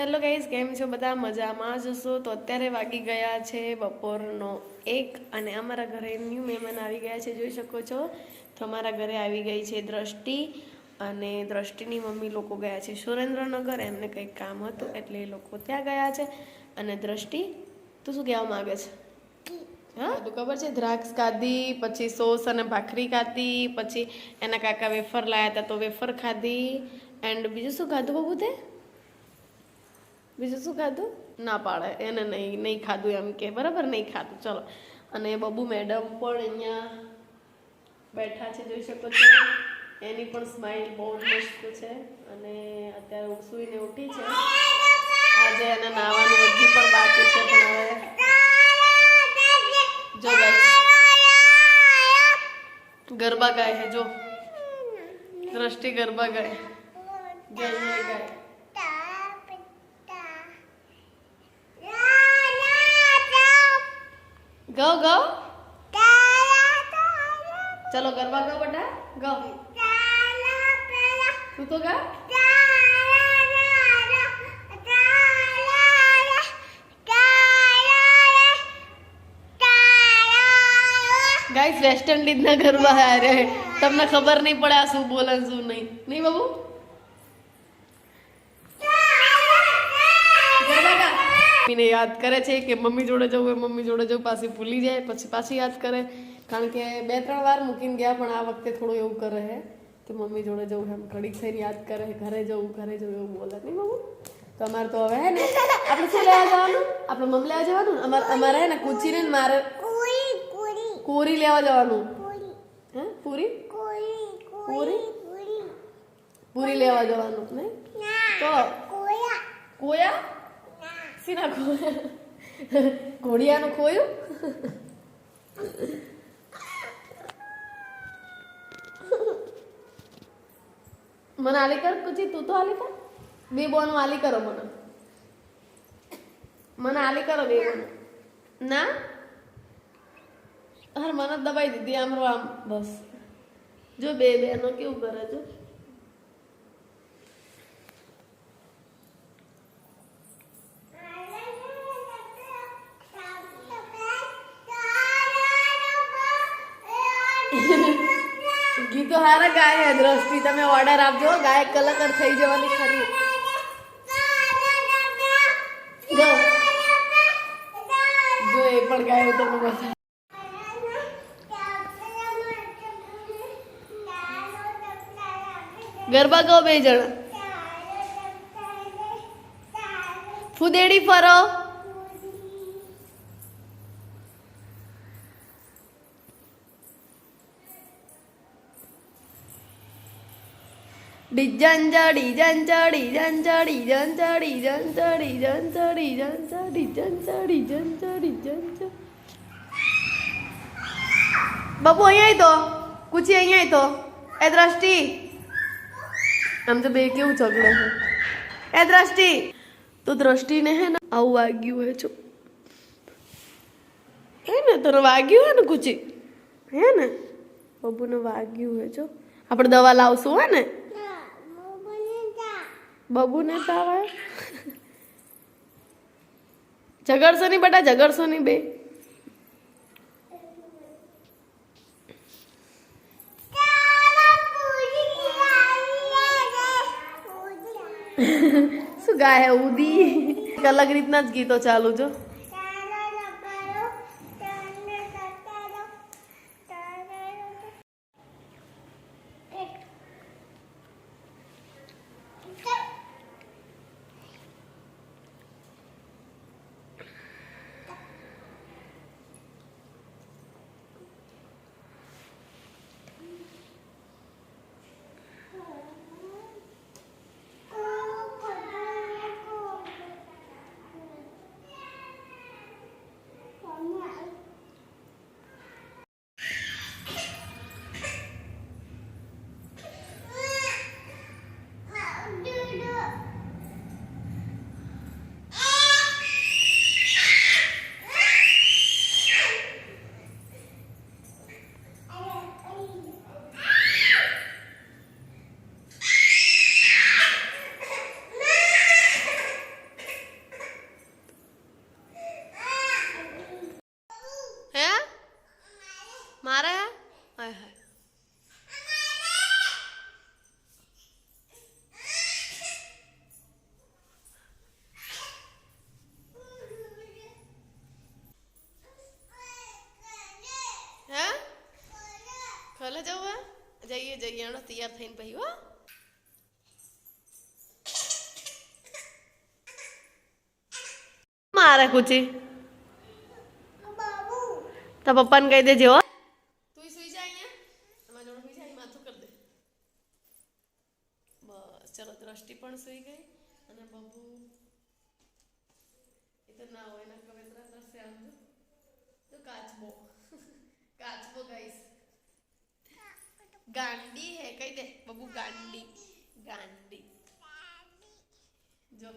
Hello guys, કેમ છો બધા? મજામાં જશો તો અત્યારે વાગી ગયા છે બપોરનો એક અને અમારા ઘરે ન્યૂ મહેમાન આવી ગયા છે, જોઈ શકો છો. તો અમારા ઘરે આવી ગઈ છે દ્રષ્ટિ અને દ્રષ્ટિની મમ્મી લોકો ગયા છે સુરેન્દ્રનગર. એમને કંઈક કામ હતું એટલે એ લોકો ત્યાં ગયા છે. અને દ્રષ્ટિ, તું શું કહેવા માગે છે? હા? તો ખબર છે? દ્રાક્ષ ખાધી, પછી સોસ અને ભાખરી ખાધી, પછી એના કાકા વેફર લાયા હતા તો વેફર ખાધી, એન્ડ બીજું શું ખાધું બબુ તે બીજું શું ખાધું? ના પાડે, એને નહીં નહીં ખાધું એમ કે, બરાબર? નહીં ખાધું, ચલો. અને બબુ મેડમ પણ અહીંયા બેઠા છે, જોઈ શકો છો. એની પણ સ્માઇલ બહુ મસ્ત છે. અને અત્યારે સૂઈને ઉઠી છે. આજે એને નાવાની હજી પણ બાકી છે, પણ હવે જો ગરબા ગાય હે જો. દ્રષ્ટિ ગરબા ગાય. ગાય ગાય ગાઓ ગાઓ ચલો ગરબા ગાઓ બેટા ગાઓ તું તો ગા? ગાઈસ વેસ્ટ ઇન્ડિઝના ગરબા હારે. તમને ખબર નહીં પડે આ શું બોલે શું નહીં. નહીં બાબુ ગરબા ગા. મમ્મીને યાદ કરે છે કે મમ્મી જોડે જવું હોય મમ્મી જોડે જવું પાછી ભૂલી જાય પછી પાછી યાદ કરે. કારણ કે બે ત્રણ વાર મૂકીને ગયા પણ આ વખતે થોડું એવું કરે છે કે મમ્મી જોડે જવું એમ ઘડીક થઈને યાદ કરે ઘરે જવું ઘરે જવું એવું બોલે. નહીં બાબુ તો અમારે તો હવે હે ને આપણે શું લેવા જવાનું? આપણે મમ્મી લેવા જવાનું અમારે અમારે હે ને કૂચીને મારે કોરી લેવા જવાનું. હે? પૂરી? પૂરી પૂરી? લેવા જવાનું નહીં? તો કોયા? સીના ઘોડિયાનું ખોયું મને આલી કર કુચી તું તો આલી કર. બે બોનું આલી કરો મને. મને આલી કરો બે બોન. ના? હાર મને દબાઈ દીધી આમ આમ બસ. જો બે બેનો કેવું કરે જો ગીતો હારા ગાય દ્રષ્ટિ તમે ઓર્ડર આપજો ગાયક કલાકાર થઈ જવાની ખરી. ગો જો એ પણ ગાય તમને બતાવ ગરબા ગાઓ બે જણા. ફુદેડી ફરો. ડિજંજડી જંજડી જંજડી જંજડી જંજડી જંજડી જંજડી જંજડી જંજડી જંજ બાપુ અહીંયા તો. કુચી અહીંયા તો. એ દ્રષ્ટિ. આમ તો બે કેવું ઝઘડે છે. એ દ્રષ્ટિ. તો દ્રષ્ટિને હે ને આવું વાગ્યું હે છો હે ને, તને વાગ્યું હે ને કુચી? હે ને? બબુને વાગ્યું હે છો આપણે દવા લાવશું, હે ને? બબુને તાવ આવ્યો ઝઘડશો નહીં બેટા ઝઘડશો નહીં બે શું ગાય ઉદી અલગ રીતના જ ગીતો ચાલુ જો. કરીએ તૈયાર થઈને પછી હો મારે કુચી તો પપ્પાને કહી દેજે હો સુઈ જા અહીંયા જોડે સુઈ જાય માથું કરી દે બસ ચલો દ્રષ્ટિ પણ સુઈ ગઈ અને બબુ એ તો ના હોય એના કવેતરા કરશે આમ તો કાચબો કાચબો ગાઈસ ગાંડી હે કહી દે બબુ ગાંડી ગાંડી જો